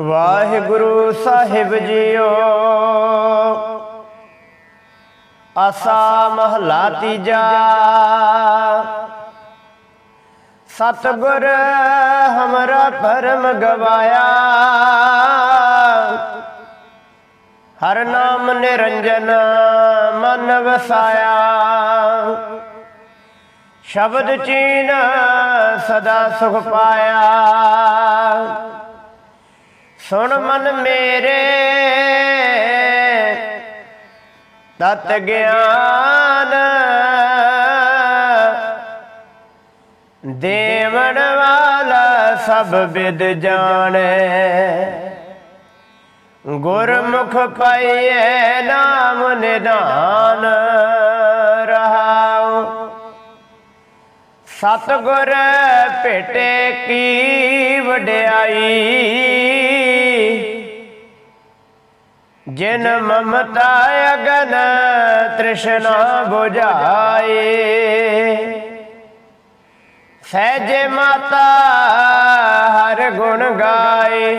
ਵਾਹਿਗੁਰੂ ਸਾਹਿਬ JIO. ਆਸਾ ਮਹਲਾ ਤੀਜਾ। ਸਤਗੁਰ ਹਮਰਾ ਪਰਮ ਗਵਾਇਆ। ਹਰ ਨਾਮ ਨਿਰੰਜਨ ਮਨ ਵਸਾਇਆ। ਸ਼ਬਦ ਚੀਨ ਸਦਾ ਸੁਖ ਪਾਇਆ। ਸੁਣ ਮਨ ਮੇਰੇ। ਤਤ ਗਿਆਨ। ਦੇਵਣ ਵਾਲਾ ਸਭ ਵਿਦ ਜਾਣੇ। ਗੁਰਮੁਖ ਪਾਈਐ ਨਾਮ ਨਿਧਾਨ ਰਹਾਉ। ਸਤਗੁਰ ਭੇਟੇ ਕੀ ਵਡਿਆਈ। ਜਿਨ ਮਮਤਾ ਅਗਨ ਤ੍ਰਿਸ਼ਨਾ 부ਝਾਏ ਸਹਿਜੇ ਮਾਤਾ ਹਰ ਗੁਣ ਗਾਏ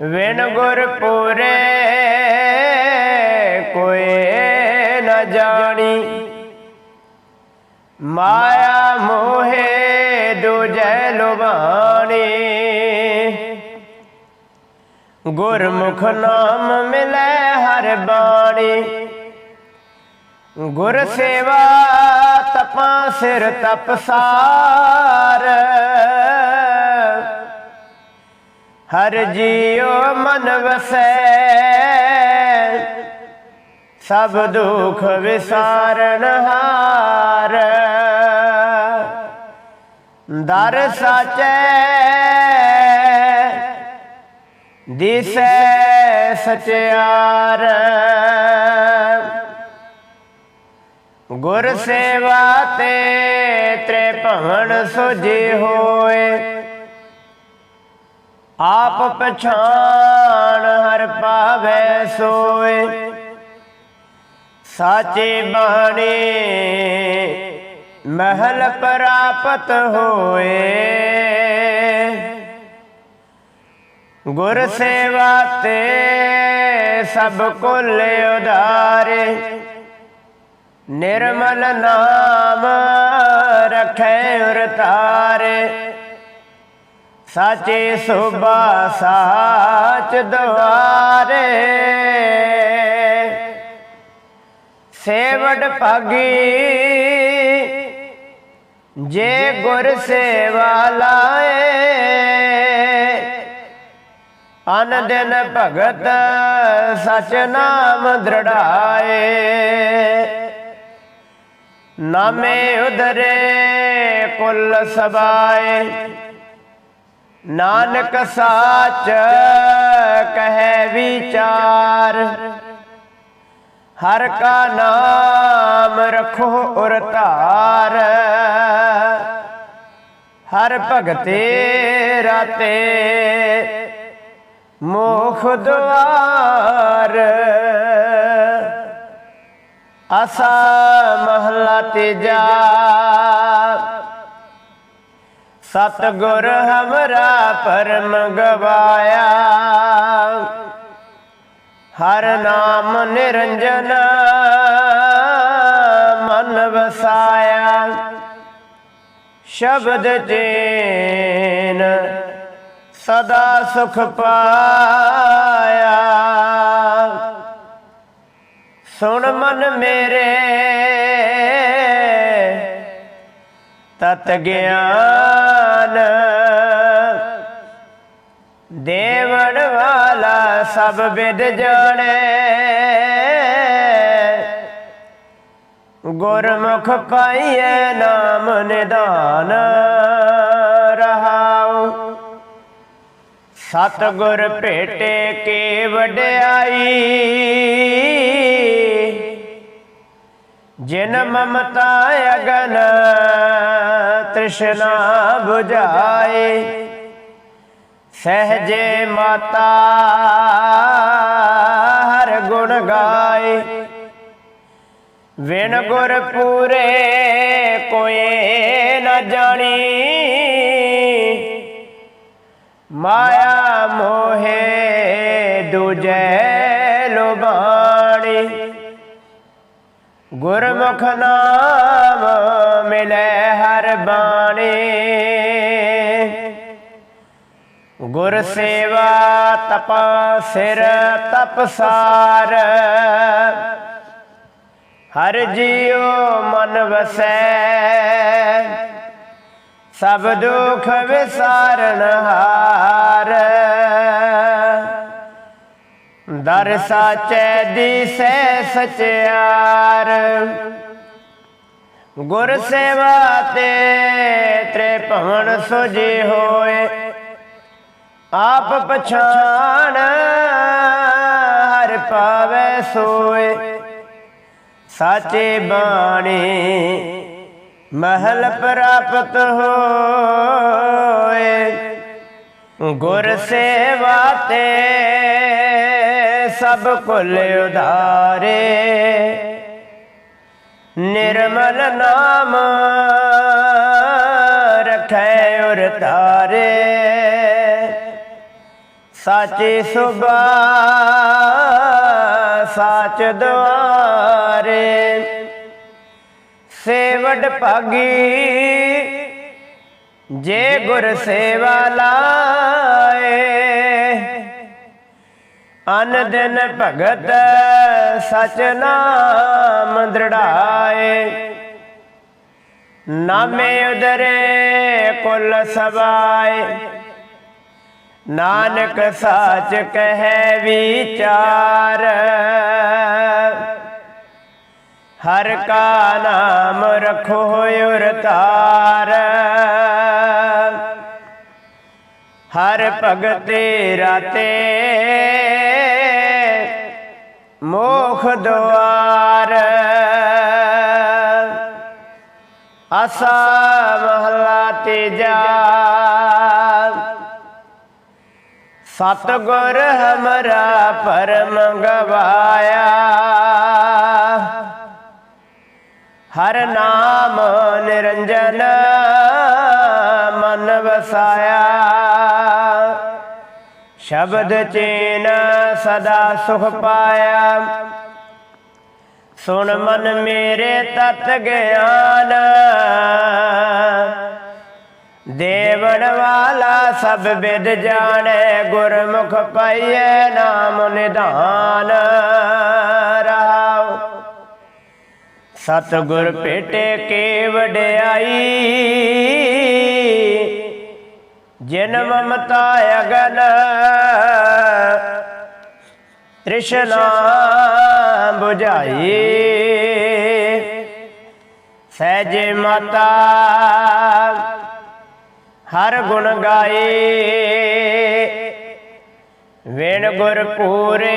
ਵਿਣ ਗੁਰ ਪੂਰੇ ਕੋਈ ਨ ਜਾਣੀ। ਮਾਇਆ ਮੋਹੇ ਦੁਜੈ ਲੁਬਾਣੀ ਗੁਰਮੁਖ ਨਾਮ ਮਿਲੈ ਹਰ ਬਾਣੀ। ਗੁਰ ਸੇਵਾ ਤਪਾਂ ਸਿਰ ਤਪਸਾਰ ਹਰ ਜੀਉ ਮਨ ਵਸੈ, ਸਭ ਦੁਖ ਵਿਸਾਰਨ ਹਾਰ। ਦਰ ਸਾਚੈ ਦਿਸੈ ਸਚਿਆਰ। ਗੁਰ ਸੇਵਾ ਤੇ ਤ੍ਰੇ ਭਵਨ ਸੁਜੇ ਹੋਏ। ਆਪ ਪਛਾਣ ਹਰ ਪਾਵੈ ਸੋਏ। ਸਾਚੇ ਬਾਣੀ ਮਹਿਲ ਪ੍ਰਾਪਤ ਹੋਏ। ਗੁਰ ਸੇਵਾ ਤੇ ਸਭ ਕੁਲ ਉਦਾਰੇ ਨਿਰਮਲ ਨਾਮ ਰਖੈ ਉਰਤਾਰੇ ਸਾਚੇ ਸੁਬਾ ਸਾਚ ਦਵਾਰੇ ਸੇਵਡ ਭਾਗੀ ਜੇ ਗੁਰ ਸੇਵਾ ਲਾਏ। ਅਨ ਦਿਨ ਭਗਤ ਸਚ ਨਾਮ ਦ੍ਰਿੜਾਏ। ਨਾਮੇ ਉਦਰੇ ਕੁਲ ਸਬਾਏ। ਨਾਨਕ ਸਾਚ ਕਹੈ ਵਿਚਾਰ। ਹਰ ਕਾ ਨਾਮ ਰਖੋ ਉਰ ਧਾਰ। ਹਰ ਭਗਤੇ ਰਾਤੇ ਮੋਖ ਦਵਾਰ ਆਸਾ ਮਹਲਾ ਤੀਜਾ। ਸਤਗੁਰ ਹਮਰਾ ਪਰਮ ਗਵਾਇਆ ਹਰ ਨਾਮ ਨਿਰੰਜਨ ਮਨ ਵਸਾਇਆ। ਸ਼ਬਦ ਚੇਨ ਸਦਾ ਸੁਖ ਪਾਇਆ। ਸੁਣ ਮਨ ਮੇਰੇ, ਤਤ ਗਿਆਨ। ਦੇਵਣ ਵਾਲਾ ਸਭ ਵਿਦ ਜਾਣੇ। ਗੁਰਮੁਖ ਪਾਈਏ ਨਾਮ ਨਿਦਾਨ ਸਤਗੁਰ ਭੇਟੇ ਕੇ ਵਡਿਆਈ। ਜਿਨ ਮਮਤਾ ਅਗਨ ਤ੍ਰਿਸ਼ਨਾ 부ਝਾਏ ਸਹਜੇ ਮਾਤਾ ਹਰ ਗੁਣ ਗਾਏ। ਵਿਣ ਗੁਰ ਪੂਰੇ ਕੋਏ ਨ ਜਾਣੀ। ਮਾਇਆ ਮੋਹੇ ਦੁਜੈ ਲੁਬਾਣੀ। ਗੁਰਮੁਖ ਨਾਮ ਮਿਲੇ ਹਰ ਬਾਣੀ। ਗੁਰ ਸੇਵਾ ਤਪ ਸਿਰ ਤਪਸਾਰ। ਹਰ ਜੀਉ ਮਨ ਵਸੈ। ਸਭ ਦੁਖ ਵਿਸਾਰਨ ਹਾਰ। ਦਰ ਸਾਚੈ ਦੀਸੈ ਸਚਿਆਰ। ਗੁਰ ਸੇਵਾ ਤੇ ਤ੍ਰੇ ਭਵਨ ਸੁਜੀ ਹੋਏ। ਆਪ ਪਛਾਣ ਹਰ ਪਾਵੈ ਸੋਏ। ਸਾਚੇ ਬਾਣੀ ਮਹਲ ਪ੍ਰਾਪਤ ਹੋਏ, ਗੁਰ ਸੇਵਾ ਤੇ ਸਭ ਕੁਲ ਉਧਾਰੇ। ਨਿਰਮਲ ਨਾਮ ਰਖੈ ਉਰ ਤਾਰੇ। ਸਾਚੇ ਸੁਬਾ ਸਾਚ ਦੁਆਰੇ। ਸੇਵਡ ਭਾਗੀ। ਜੇ ਗੁਰ ਸੇਵਾ ਲਾਏ ਅਨ ਦਿਨ ਭਗਤ ਸਚ ਨਾਮ ਦ੍ਰਿੜਾਏ। ਨਾਮੇ ਉਦਰੇ ਕੁਲ ਸਬਾਏ ਨਾਨਕ ਸਾਚ ਕਹੈ ਵਿਚਾਰ। ਹਰ ਕਾ ਨਾਮ ਰਖੋ ਉਰ ਤਾਰ। ਹਰ ਭਗਤੇ ਰਾਤੇ ਮੋਖ ਦੁਆਰ ਆਸਾ ਮਹਲਾ ਤੀਜਾ। ਸਤਗੁਰ ਹਮਰਾ ਪਰਮ ਗਵਾਇਆ। ਹਰ ਨਾਮ ਨਿਰੰਜਨ ਮਨ ਵਸਾਇਆ। ਸ਼ਬਦ ਚੇਨ ਸਦਾ ਸੁਖ ਪਾਇਆ। ਸੁਣ ਮਨ ਮੇਰੇ ਤਤ ਗਿਆਨ। ਦੇਵਨ ਵਾਲਾ ਸਭ ਵਿਦ ਜਾਣੈ, ਗੁਰਮੁਖ ਪਾਈਐ ਨਾਮ ਨਿਧਾਨ। ਸਤਗੁਰ ਭੇਟੇ ਕੇ ਵਡਿਆਈ। ਜਿਨ ਮਮਤਾ ਅਗਨ ਤ੍ਰਿਸ਼ਨਾ 부ਝਾਈ ਸਹਿਜ ਮਾਤਾ ਹਰ ਗੁਣ ਗਾਏ ਵੇਣ ਗੁਰ ਪੂਰੇ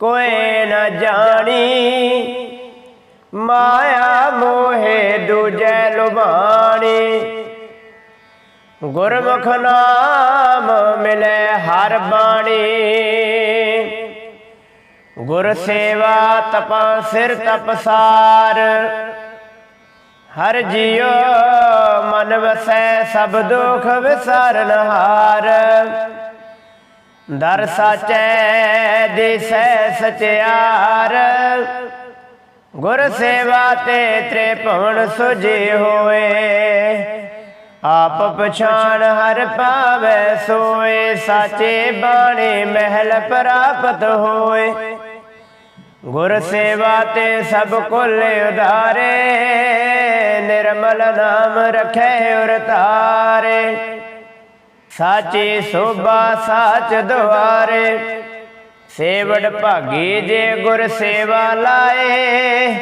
ਕੋਏ ਨ ਜਾਣੀ। ਮਾਇਆ ਮੋਹਿ ਦੂਜੈ ਲੁਭਾਣੀ। ਗੁਰਮੁਖ ਨਾਮ ਮਿਲੇ ਹਰ ਬਾਣੀ। ਗੁਰ ਸੇਵਾ ਤਪਾ ਸਿਰ ਤਪਸਾਰ। ਹਰ ਜੀਉ ਮਨ ਵਸੈ ਸਭ ਦੁਖ ਵਿਸਾਰਨ ਹਾਰ ਦਰ ਸਾਚੈ, ਦਿਸੈ ਸਚਿਆਰ। ਗੁਰ ਸੇਵਾ ਤੇ ਤ੍ਰੇ ਸੁਜੇ ਹੋਏ ਆਪ ਪਛਾਣ ਹਰ ਪਾਵੈ ਸੋਏ, ਸਾਚੇ ਬਾਣੇ ਮਹਿਲ ਪ੍ਰਾਪਤ ਹੋਏ। ਗੁਰ ਸੇਵਾ ਤੇ ਸਭ ਕੁੱਲ ਉਧਾਰੇ, ਨਿਰਮਲ ਨਾਮ ਰਖੈ ਉਰਤਾਰੇ ਸਾਚੀ ਸੋਭਾ ਸਾਚ ਦੁਆਰੇ। ਸੇਵੜ ਭਾਗੀ ਜੇ ਗੁਰ ਸੇਵਾ ਲਾਏ।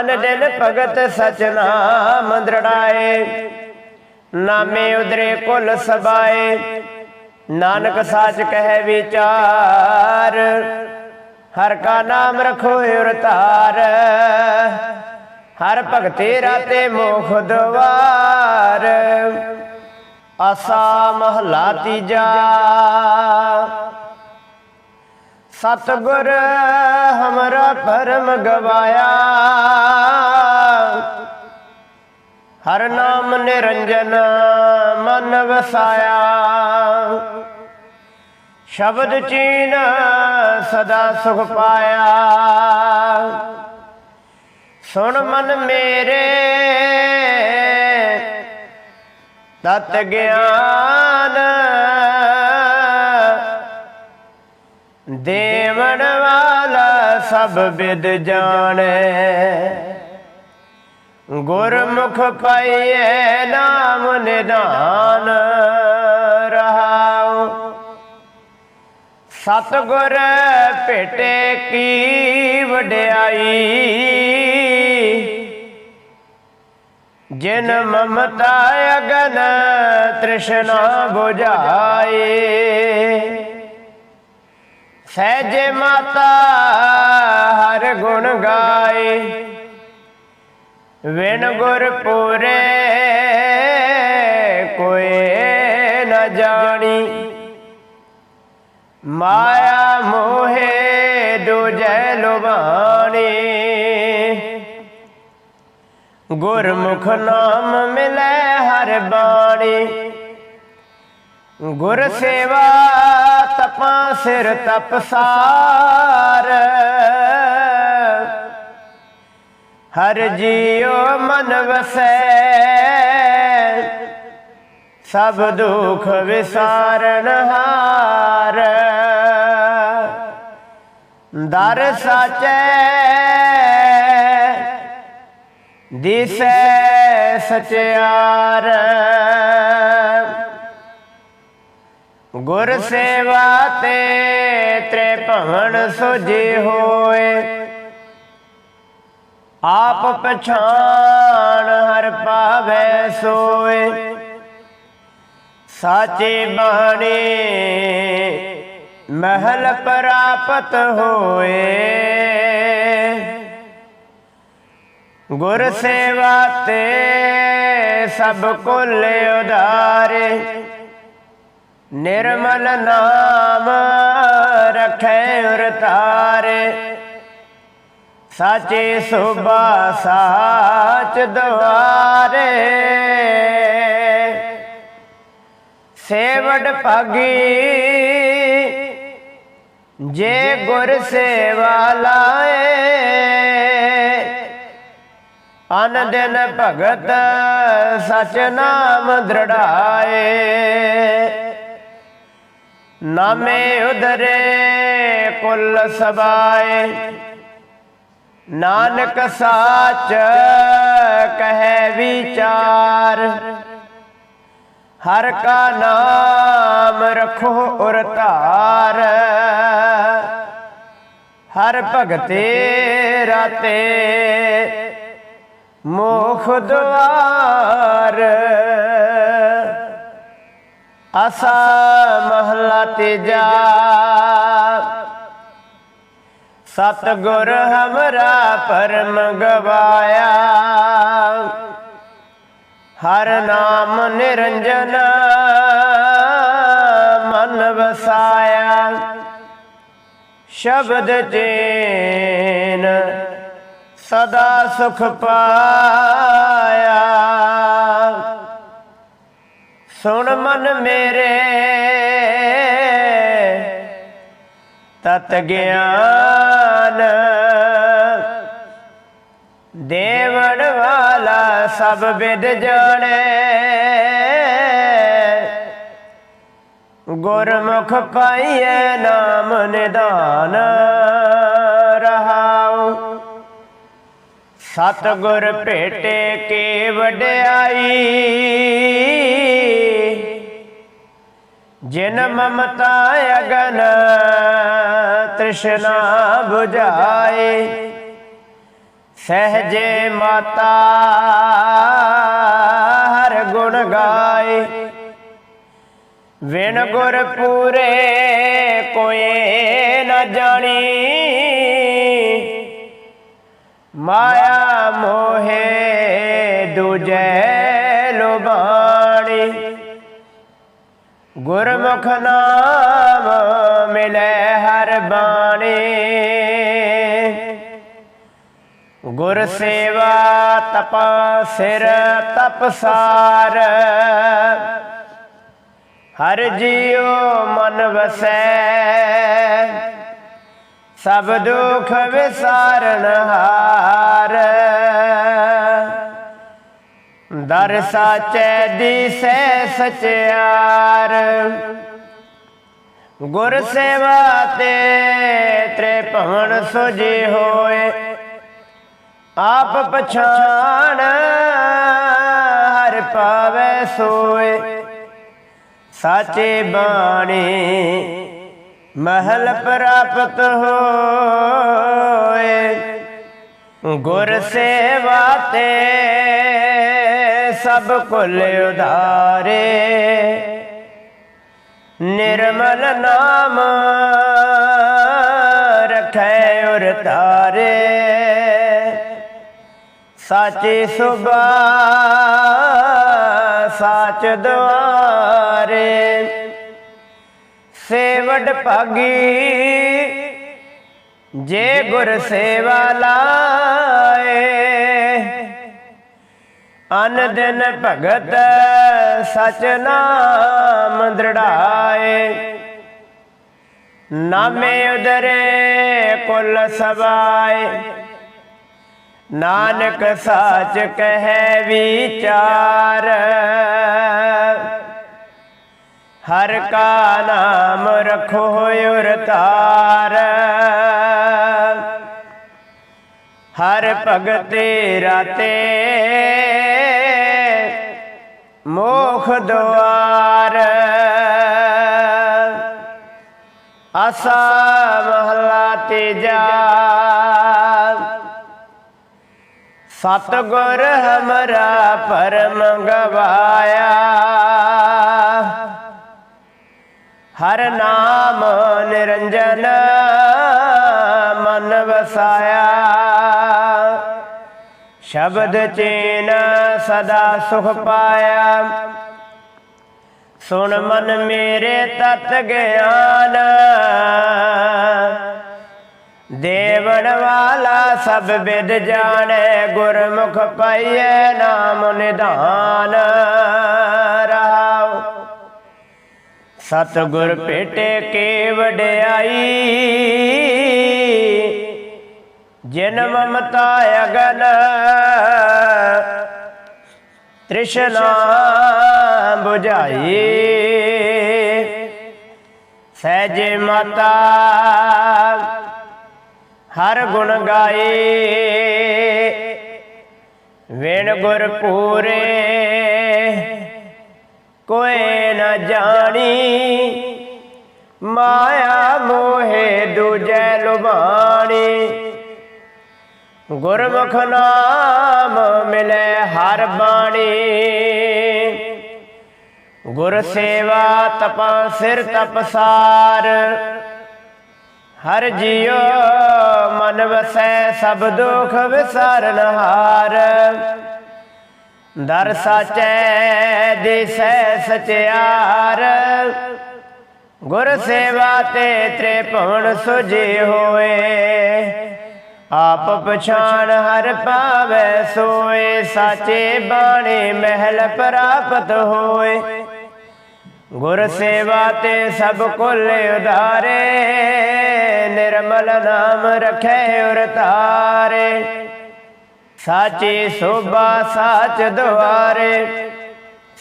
ਅਨ ਦਿਨ ਭਗਤ ਸਚ ਨਾਮ ਦ੍ਰਿੜਾਏ। ਨਾਮੇ ਉਦਰੇ ਕੁਲ ਸਬਾਏ। ਨਾਨਕ ਸਾਚ ਕਹਿ ਵਿਚਾਰ। ਹਰ ਕਾ ਨਾਮ ਰਖੋ ਉਰ ਤਾਰ। ਹਰ ਭਗਤੇ ਰਾਤੇ ਮੋਖ ਦਵਾਰ। ਆਸਾ ਮਹਲਾ ਤੀਜਾ। ਸਤਗੁਰ ਹਮਰਾ ਪਰਮ ਗਵਾਇਆ। ਹਰ ਨਾਮ ਨਿਰੰਜਨ ਮਨ ਵਸਾਇਆ। ਸ਼ਬਦ ਚੀਨ ਸਦਾ ਸੁਖ ਪਾਇਆ। ਸੁਣ ਮਨ ਮੇਰੇ ਤਤ ਗਿਆਨ ਦੇਵਨ ਵਾਲਾ ਸਭ ਵਿਦ ਜਾਣੈ। ਗੁਰਮੁਖ ਪਾਈਐ ਨਾਮ ਨਿਦਾਨ ਰਹਾਉ। ਸਤਗੁਰ ਭੇਟੇ ਕੀ ਵਡਿਆਈ। ਜਿਨ ਮਮਤਾ ਅਗਨ ਤ੍ਰਿਸ਼ਨਾ 부ਝਾਏ ਸਹਿਜੇ ਮਾਤਾ ਹਰ ਗੁਣ ਗਾਏ ਵਿਣ ਗੁਰ ਪੂਰੇ ਕੋਏ ਨ ਜਾਣੀ। ਮਾਇਆ ਮੋਹੇ ਦੁਜੈ ਲੁਬਾਣੀ ਗੁਰਮੁਖ ਨਾਮ ਮਿਲੈ ਹਰ ਬਾਣੀ। ਗੁਰ ਸੇਵਾ ਤਪਾਂ ਸਿਰ ਤਪਸਾਰ ਹਰ ਜੀਉ ਮਨ ਵਸੈ, ਸਭ ਦੁਖ ਵਿਸਾਰਨ ਹਾਰ। ਦਰ ਸਾਚੈ ਦਿਸੈ ਸਚਿਆਰ ਗੁਰ ਸੇਵਾ ਤੇ ਤ੍ਰੇ ਭਵਨ ਹੋਏ। ਆਪ ਪਛਾਣ ਹਰ ਪਾਵੈ ਸੋਏ। ਸਾਚੇ ਬਾਣੀ ਮਹਿਲ ਪ੍ਰਾਪਤ ਹੋਏ। ਗੁਰ ਸੇਵਾ ਤੇ ਸਭ ਕੁੱਲ ਉਦਾਰੇ ਨਿਰਮਲ ਨਾਮ ਰਖੈ ਉਰਤਾਰੇ ਸਾਚੇ ਸੁਭਾ ਸਾਚ ਦਵਾਰੇ। ਸੇਵਡ ਭਾਗੀ ਜੇ ਗੁਰ ਸੇਵਾ ਲਾਏ। ਅਨ ਦਿਨ ਭਗਤ ਸਚ ਨਾਮ ਦ੍ਰਿੜਾਏ। ਨਾਮੇ ਉਧਰੇ ਕੁਲ ਸਬਾਏ। ਨਾਨਕ ਸਾਚ ਕਹੈ ਵਿਚਾਰ। ਹਰ ਕਾ ਨਾਮ ਰਖੋ ਉਰ ਧਾਰ। ਹਰ ਭਗਤੇ ਰਾਤੇ ਮੋਖ ਦਵਾਰ ਆਸਾ ਮਹਲਾ ਤੀਜਾ। ਸਤਗੁਰ ਹਮਰਾ ਪਰਮ ਗਵਾਇਆ। ਹਰ ਨਾਮ ਨਿਰੰਜਨ ਮਨ ਵਸਾਇਆ। ਸ਼ਬਦ ਚੇਨ ਸਦਾ ਸੁਖ ਪਾਇਆ। ਸੁਣ ਮਨ ਮੇਰੇ, ਤਤ ਗਿਆਨ। ਦੇਵਣ ਵਾਲਾ ਸਭ ਵਿਦ ਜਾਣੇ। ਗੁਰਮੁਖ ਪਾਈਏ ਨਾਮ ਨਿਦਾਨ ਰਹਾਉ ਸਤਗੁਰ ਭੇਟੇ ਕੇ ਵਡਿਆਈ। ਜਿਨ ਮਮਤਾ ਅਗਨ ਤ੍ਰਿਸ਼ਨਾ 부ਝਾਏ ਸਹਜੇ ਮਾਤਾ ਹਰ ਗੁਣ ਗਾਏ। ਵਿਣ ਗੁਰ ਪੂਰੇ ਕੋਏ ਨ ਜਾਣੀ। ਮਾਇਆ ਮੋਹੇ ਦੂਜੈ ਲੋਬਾਣੀ। ਗੁਰਮੁਖ ਨਾਮ ਮਿਲੈ ਹਰ ਬਾਣੀ। ਗੁਰ ਸੇਵਾ ਤਪਾ ਸਿਰ ਤਪਸਾਰ ਹਰ ਜੀਉ ਮਨ ਵਸੈ। ਸਭ ਦੁਖ ਵਿਸਾਰਨ ਹਾਰ। ਦਰ ਸਾਚੈ ਦੀਸੈ ਸਚਿਆਰ। ਗੁਰ ਸੇਵਾ ਤੇ ਤ੍ਰੇ ਭਵਨ ਸੁਜੀ ਹੋਏ, ਆਪ ਪਛਾਣ ਹਰ ਪਾਵੈ ਸੋਏ। ਸਾਚੇ ਬਾਣੀ ਮਹਲ ਪ੍ਰਾਪਤ ਹੋਏ। ਗੁਰ ਸੇਵਾ ਤੇ ਸਭ ਕੁਲ ਉਧਾਰੇ। ਨਿਰਮਲ ਨਾਮ ਰਖੈ ਉਰ ਤਾਰੇ। ਸਾਚੇ ਸੁਭਾ, ਸਾਚ ਦੁਆਰੇ ਸੇਵਡ ਭਾਗੀ, ਜੇ ਗੁਰ ਸੇਵਾ ਲਾਏ ਅਨ ਦਿਨ ਭਗਤ ਸਚ ਨਾਮ ਦ੍ਰਿੜਾਏ। ਨਾਮੇ ਉਦਰੇ ਕੁਲ ਸਬਾਏ ਨਾਨਕ ਸਾਚ ਕਹੈ ਵਿਚਾਰ। ਹਰ ਕਾ ਨਾਮ ਰਖੋ ਉਰ ਹਰ ਭਗਤੇ ਰਾਤੇ ਮੋਖ ਦੁਆਰ ਆਸਾ ਮਹਲਾ ਤੀਜਾ। ਸਤਗੁਰ ਹਮਰਾ ਪਰਮ ਗਵਾਇਆ। ਹਰ ਨਾਮ ਨਿਰੰਜਨ ਸ਼ਬਦ ਚੇਨ ਸਦਾ ਸੁਖ ਪਾਇਆ। ਸੁਣ ਮਨ ਮੇਰੇ ਤਤ ਗਿਆਨ। ਦੇਵਨ ਵਾਲਾ ਸਭ ਵਿਦ ਜਾਣੈ, ਗੁਰਮੁਖ ਪਾਈਐ ਨਾਮ ਨਿਧਾਨ। ਰਹਾਉ ਸਤਗੁਰ ਭੇਟੇ ਕੇ ਵਡਿਆਈ। ਜਿਨ ਮਮਤਾ ਅਗਨ। ਤ੍ਰਿਸ਼ਨਾ 부ਝਾਈ ਸਹਿਜ ਮਾਤਾ, ਹਰ ਗੁਣ ਗਾਏ ਵੇਣ ਗੁਰ ਪੂਰੇ, ਕੋਈ ਨ ਜਾਣੀ। ਮਾਇਆ ਮੋਹੇ ਦੂਜੇ ਲੁਬਾਣੀ ਗੁਰਮੁਖ ਨਾਮ ਮਿਲੇ ਹਰ ਬਾਣੀ। ਗੁਰ ਸੇਵਾ ਤਪਾ ਸਿਰ ਤਪਸਾਰ। ਹਰ ਜੀਉ ਮਨ ਵਸੈ ਸਭ ਦੁਖ ਵਿਸਾਰਨ ਹਾਰ। ਦਰ ਸਾਚੈ ਦਿਸੈ ਸਚਿਆਰ। ਗੁਰ ਸੇਵਾ ਤੇ ਤ੍ਰੇ ਸੁਜੇ ਹੋਏ। ਆਪ ਪਛਾਣ ਹਰ ਪਾਵੈ ਸੋਏ, ਸਾਚੇ ਬਾਣੇ ਮਹਿਲ ਪ੍ਰਾਪਤ ਹੋਏ। ਗੁਰ ਸੇਵਾ ਤੇ ਸਭ ਕੁੱਲ ਉਧਾਰੇ, ਨਿਰਮਲ ਨਾਮ ਰਖੈ ਉਰਤਾਰੇ ਸਾਚੀ ਸੋਭਾ, ਸਾਚ ਦੁਆਰੇ,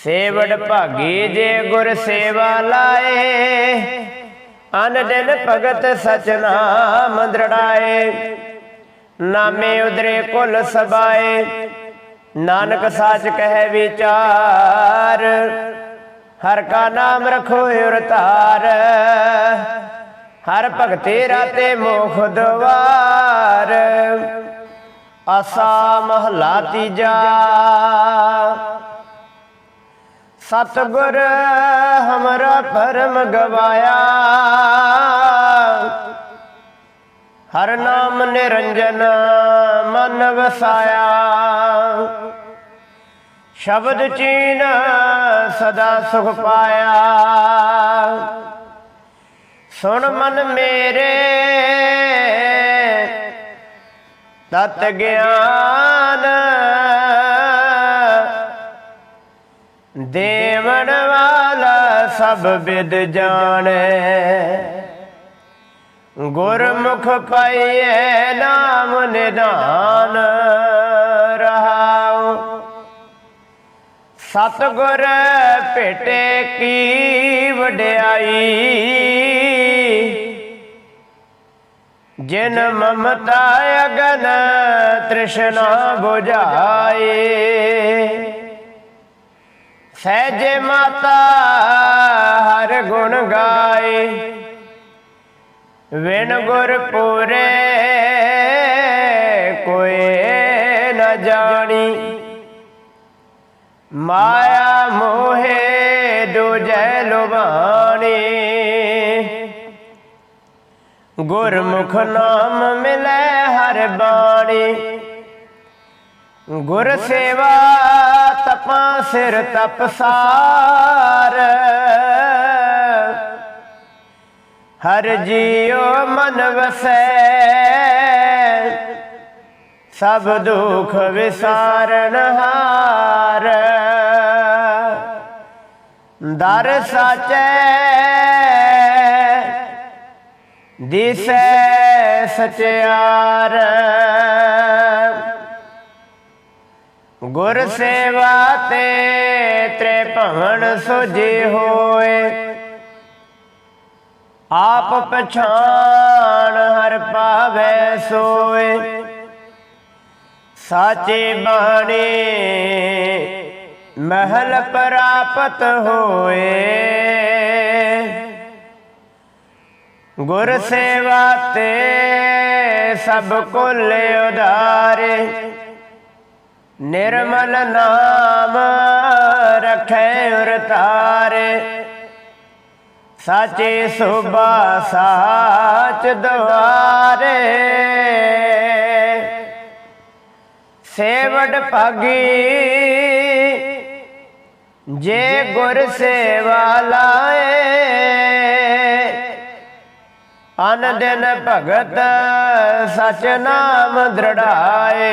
ਸੇਵੜ ਭਾਗੀ ਜੇ ਗੁਰ ਸੇਵਾ ਲਾਏ, ਅਨ ਦਿਨ ਭਗਤ ਸਚ ਨਾਮ ਦ੍ਰਿੜਾਏ। ਨਾਮੇ ਉਦਰੇ ਕੁਲ ਸਬਾਏ। ਨਾਨਕ ਸਾਚ ਕਹੈ ਵਿਚਾਰ। ਹਰ ਕਾ ਨਾਮ ਰਖੋ ਉਰ ਤਾਰ। ਹਰ ਭਗਤੇ ਰਾਤੇ ਮੋਖ ਦਵਾਰ। ਆਸਾ ਮਹਲਾ ਤੀਜਾ ਸਤਗੁਰ ਹਮਰਾ ਪਰਮ ਗਵਾਇਆ। ਹਰ ਨਾਮ ਨਿਰੰਜਨ ਮਨ ਵਸਾਇਆ ਸ਼ਬਦ ਚੀਨ ਸਦਾ ਸੁਖ ਪਾਇਆ। ਸੁਣ ਮਨ ਮੇਰੇ, ਤਤ ਗਿਆਨ ਦੇਵਨ ਵਾਲਾ ਸਭ ਵਿਦ ਜਾਣੇ। ਗੁਰਮੁਖ ਪਾਈਐ ਨਾਮ ਨਿਦਾਨ ਰਹਾਉ। ਸਤਗੁਰ ਭੇਟੇ ਕੀ ਵਡਿਆਈ। ਜਿਨ ਮਮਤਾ ਅਗਨ ਤ੍ਰਿਸ਼ਨਾ 부ਝਾਏ ਸਹਿਜ ਮਾਤਾ ਹਰ ਗੁਣ ਗਾਏ। ਵਿਣ ਗੁਰਪੁਰੇ ਕੋਈ ਕੋਏ ਨ ਜਾਣੀ। ਮਾਇਆ ਮੋਹੇ ਦੁਜੈ ਲੁਬਾਣੀ ਗੁਰਮੁਖ ਨਾਮ ਮਿਲੈ ਹਰ ਬਾਣੀ। ਗੁਰ ਸੇਵਾ ਤਪਾਂ ਸਿਰ ਤਪਸਾਰ ਹਰ ਜੀਉ ਮਨ ਵਸੈ। ਸਭ ਦੁਖ ਵਿਸਾਰਨ ਹਾਰ। ਦਰ ਸਾਚੈ। ਦਿਸੈ ਸਚਿਆਰ ਗੁਰ ਸੇਵਾ ਤੇ ਤ੍ਰੇ ਭਵਨ ਸੁਜੇ ਹੋਏ। ਆਪ ਪਛਾਣ ਹਰ ਪਾਵੈ ਸੋਏ। ਸਾਚੇ ਬਾਣੀ ਮਹਿਲ ਪ੍ਰਾਪਤ ਹੋਏ। ਗੁਰ ਸੇਵਾ ਤੇ ਸਭ ਕੁਲ ਉਦਾਰੇ ਨਿਰਮਲ ਨਾਮ ਰਖੈ ਉਰਤਾਰੇ ਸਾਚੇ ਸੁਭਾ, ਸਾਚ ਦਵਾਰੇ। ਸੇਵਡ ਭਾਗੀ, ਜੇ ਗੁਰ ਸੇਵਾ ਲਾਏ, ਅਨ ਦਿਨ ਭਗਤ ਸਚ ਨਾਮ ਦ੍ਰਿੜਾਏ।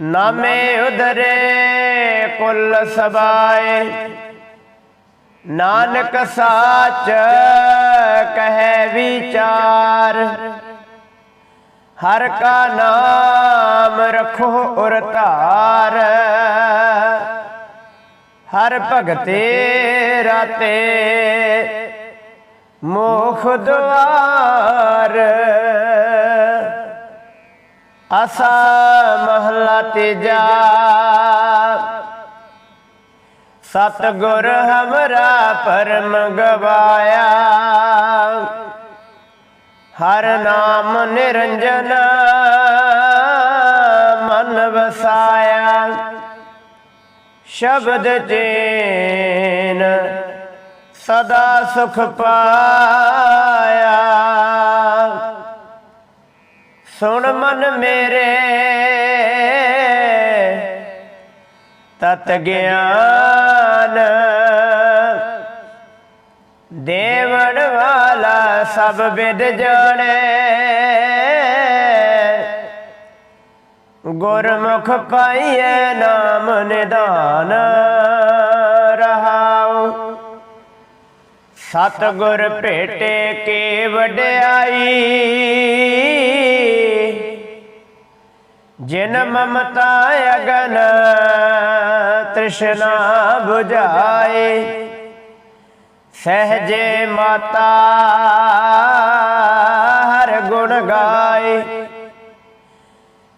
ਨਾਮੇ ਉਦਰੇ ਕੁੱਲ ਸਬਾਏ। ਨਾਨਕ ਸਾਚ ਕਹੈ ਵਿਚਾਰ। ਹਰ ਕਾ ਨਾਮ ਰਖੋ ਉਰ ਧਾਰ। ਹਰ ਭਗਤੇ ਰਾਤੇ ਮੋਖ ਦਵਾਰ ਅਸਾ ਮਹਲਾ ਤੀਜਾ। ਸਤਗੁਰ ਹਮਰਾ ਪਰਮ ਗਵਾਇਆ ਹਰ ਨਾਮ ਨਿਰੰਜਨ ਮਨ ਵਸਾਇਆ। ਸ਼ਬਦ ਚੇਨ ਸਦਾ ਸੁਖ ਪਾਇਆ। ਸੁਣ ਮਨ ਮੇਰੇ ਤਤ ਗਿਆਨ ਦੇਵਨ ਵਾਲਾ ਸਭ ਵਿਦ ਜਾਣੇ। ਗੁਰਮੁਖ ਪਾਈਐ ਨਾਮ ਨਿਦਾਨ ਰਹਾਉ। ਸਤਗੁਰ ਭੇਟੇ ਕੇ ਵਡਿਆਈ। ਜਿਨ ਮਮਤਾ ਅਗਨ ਤ੍ਰਿਸ਼ਨਾ 부ਝਾਏ ਸਹਜੇ ਮਾਤਾ ਹਰ ਗੁਣ ਗਾਏ।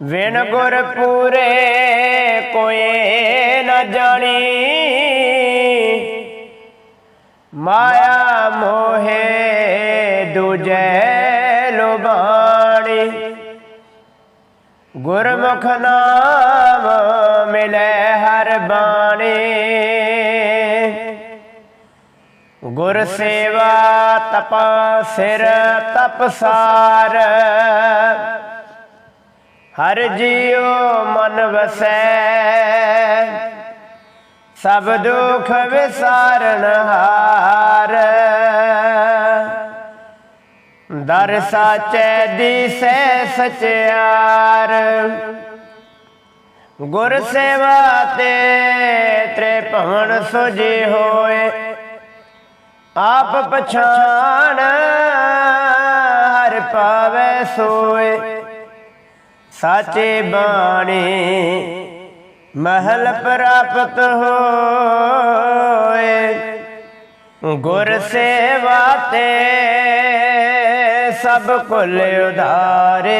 ਵਿਣ ਗੁਰ ਪੂਰੇ ਕੋਏ ਨ ਜਾਣੀ। ਮਾਇਆ ਮੋਹੇ ਦੂਜੈ ਲੋਬਾਣੀ ਗੁਰਮੁਖ ਨਾਮ ਮਿਲੈ ਹਰ ਬਾਣੀ। ਗੁਰ ਸੇਵਾ ਤਪਾ ਸਿਰ ਤਪਸਾਰ। ਹਰ ਜੀਉ ਮਨ ਵਸੈ। ਸਭ ਦੁਖ ਵਿਸਾਰਨ ਹਾਰ। ਦਰ ਸਾਚੈ ਦੀਸੈ ਸਚਿਆਰ। ਗੁਰ ਸੇਵਾ ਤੇ ਤ੍ਰੇ ਭਵਨ ਸੁਜੇ ਹੋਏ, ਆਪ ਪਛਾਣ ਹਰ ਪਾਵੇ ਸੋਏ। ਸਾਚੇ ਬਾਣੀ ਮਹਲ ਪ੍ਰਾਪਤ ਹੋਏ। ਗੁਰ ਸੇਵਾ ਤੇ ਸਭ ਕੁਲ ਉਧਾਰੇ।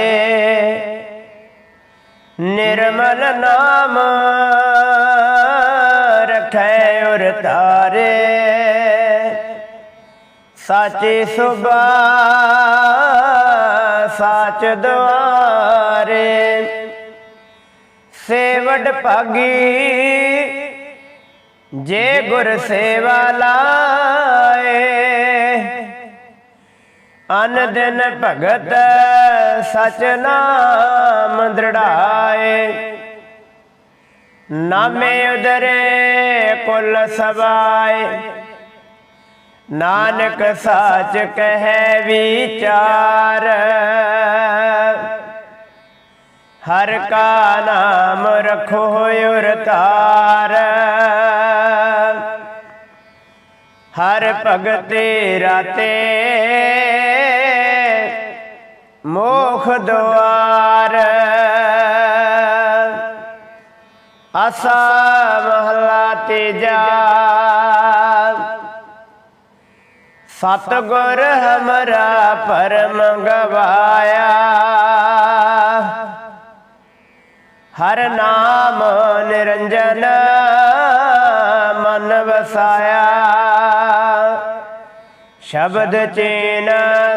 ਨਿਰਮਲ ਨਾਮ ਰਖੈ ਉਰ ਤਾਰੇ। ਸਾਚੇ ਸੁਭਾ, ਸਾਚ ਦੁਆਰੇ ਸੇਵਡ ਭਾਗੀ, ਜੇ ਗੁਰ ਸੇਵਾ ਲਾਏ ਅਨ ਦਿਨ ਭਗਤ ਸਚ ਨਾਮ ਦ੍ਰਿੜਾਏ। ਨਾਮੇ ਉਦਰੇ ਕੁਲ ਸਬਾਏ ਨਾਨਕ ਸਾਚ ਕਹੈ ਵਿਚਾਰ। ਹਰ ਕਾ ਨਾਮ ਰਖੋ ਉਰ ਹਰ ਭਗਤੇ ਰਾਤੇ ਮੋਖ ਦੁਆਰ। ਆਸਾ ਮਹਲਾ ਤੀਜਾ। ਸਤਗੁਰ ਹਮਰਾ ਪਰਮ ਗਵਾਇਆ। ਹਰ ਨਾਮ ਨਿਰੰਜਨ ਮਨ ਵਸਾਇਆ। ਸ਼ਬਦ ਚੇਨ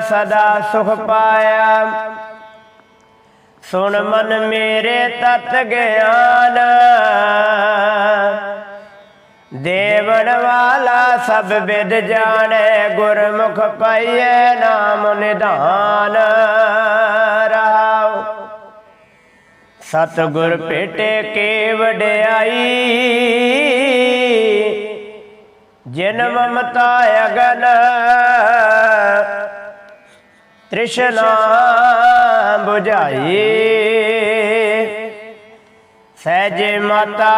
ਸਦਾ ਸੁਖ ਪਾਇਆ। ਸੁਣ ਮਨ ਮੇਰੇ ਤਤ ਗਿਆਨ। ਦੇਵਨ ਵਾਲਾ ਸਭ ਵਿਦ ਜਾਣੈ, ਗੁਰਮੁਖ ਪਾਈਐ ਨਾਮ ਨਿਧਾਨ। ਰਹਾਉ ਸਤਗੁਰ ਭੇਟੇ ਕੇ ਵਡਿਆਈ। ਜਿਨ ਮਮਤਾ ਅਗਨ। ਤ੍ਰਿਸ਼ਨਾ 부ਝਾਈ ਸਹਿਜ ਮਾਤਾ,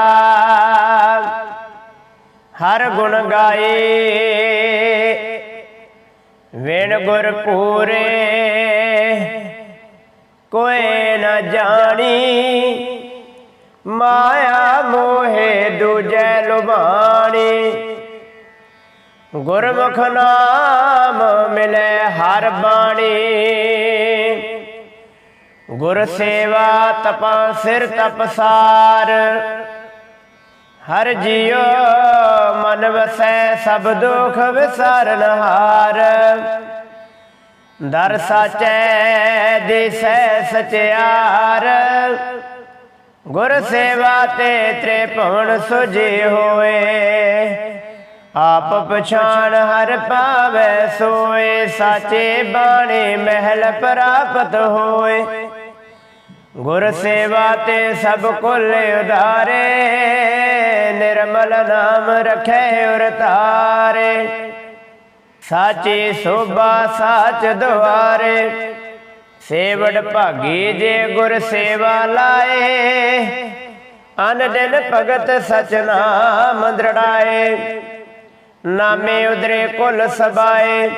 ਹਰ ਗੁਣ ਗਾਏ ਵੇਣ ਗੁਰ ਪੂਰੇ ਕੋਏ ਨ ਜਾਣੀ। ਮਾਇਆ ਮੋਹੇ ਦੂਜੇ ਲੁਬਾਣੀ ਗੁਰਮੁਖ ਨਾਮ ਮਿਲੇ ਹਰ ਬਾਣੀ। ਗੁਰ ਸੇਵਾ ਤਪਾ ਸਿਰ ਤਪਸਾਰ। ਹਰ ਜਿਉ ਮਨ ਵਸੈ ਸਭ ਦੁਖ ਵਿਸਾਰਨ ਹਾਰ। ਦਰ ਸਾਚੈ, ਦਿਸੈ ਸਚਿਆਰ। ਗੁਰ ਸੇਵਾ ਤੇ ਤ੍ਰੇ ਸੁਜੇ ਹੋਏ। ਆਪ ਪਛਾਣ ਹਰ ਪਾਵੈ ਸੋਏ, ਸਾਚੇ ਬਾਣੇ ਮਹਿਲ ਪ੍ਰਾਪਤ ਹੋਏ। ਗੁਰ ਸੇਵਾ ਤੇ ਸਭ ਕੁੱਲ ਉਧਾਰੇ, ਨਿਰਮਲ ਨਾਮ ਰਖੈ ਉਰਤਾਰੇ ਤਾਰੇ। ਸੋਭਾ ਸਾਚ ਦੁਆਰੇ, ਸੇਵੜ ਭਾਗੀ ਜੇ ਗੁਰ ਸੇਵਾ ਲਾਏ। ਅਨ ਦਿਨ ਭਗਤ ਸਚ ਨਾਮ ਦ੍ਰਿੜਾਏ। ਨਾਮੇ ਉਦਰੇ ਕੁਲ ਸਬਾਏ।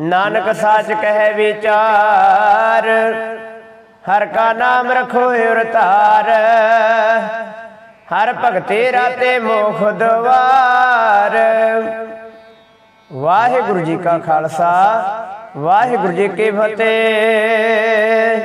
ਨਾਨਕ ਸਾਚ ਕਹੈ ਵਿਚਾਰ। ਹਰ ਕਾ ਨਾਮ ਰਖੋ ਉਰ ਤਾਰ ਹਰ ਭਗਤੇ ਰਾਤੇ ਮੋਖ ਦਵਾਰ। ਵਾਹਿਗੁਰੂ ਜੀ ਕਾ ਖਾਲਸਾ, ਵਾਹਿਗੁਰੂ ਜੀ ਕੀ ਫਤਿਹ।